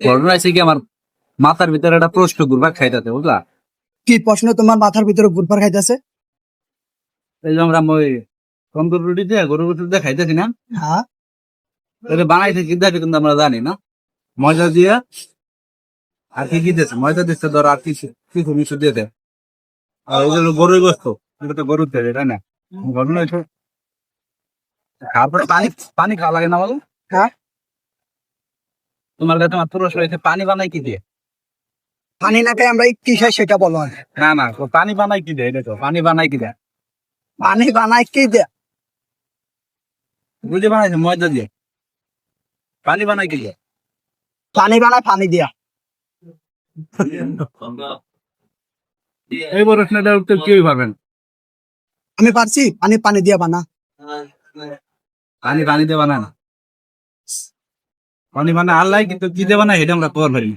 ঘটনা আছে কি আমার মাথার ভিতরে একটা প্রশ্ন ঘুরবা খাইতাতে বুঝলা? কি প্রশ্ন? তোমার মাথার ভিতরে ঘুরপার খাইতেছে? এই যে আমরা ওই তন্দুর রুটি দিয়ে গরু রুটি দিয়ে খাইতেছি না? হ্যাঁ। বানাইছে কি দেখে কিন্তু আমরা জানি না। ময়দা দিয়ে আর কি কি দিয়েছে? ময়দা দিচ্ছে ধর আর কিছু কিছু মিশু দিয়ে দেয় আর ওই যে গরুর গোস্ত এটা তো গরুর তেল তাই না। হয়েছে তারপরে পানি পানি খাওয়া লাগে না বলো? হ্যাঁ। তোমার কাছে আমার পুরো শরীরে পানি বানাই কি দিয়ে? পানি না খাই আমরা কি খাই সেটা বলো। না না তো পানি বানাই কি দেয়? তো পানি বানাই কি দেয়? পানি বানাই কি দে বুঝে বানাইছে ময়দা দিয়ে। পানি বানাই কি দিয়ে? পানি বানায় পানি দিয়া। এই প্রশ্নটা উত্তর কেউই পারবেন আমি পারছি পানি পানি দিয়া বানা। পানি পানি দেবা না না। পানি মানে আল্লাহ কিন্তু কি দেবা না এটা আমরা কর পারি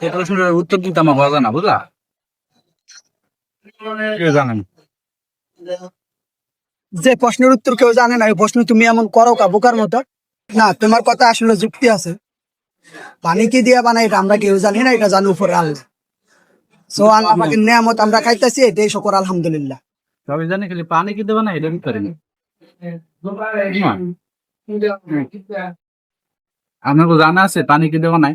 এই প্রশ্নটার উত্তর কিন্তু আমার বোঝা না বুঝলা? কেউ জানেন? যে প্রশ্নের উত্তর কেউ জানে না এই প্রশ্ন তুমি এমন করো কা বোকার মতো। না তোমার কথা আসলে যুক্তি আছে। পানি কি দিয়া বানাই এটা আমরা কেউ জানি না এটা জানি উপরে আল্লাহ। সো আল্লাহ আমাকে নিয়ামত আমরা খাইতেছি এটাই শকর আলহামদুলিল্লাহ। সবাই জানে খালি পানি কি দেবা না এটা আমি পারি না আপনার জানা আছে পানি কি দেবা নাই।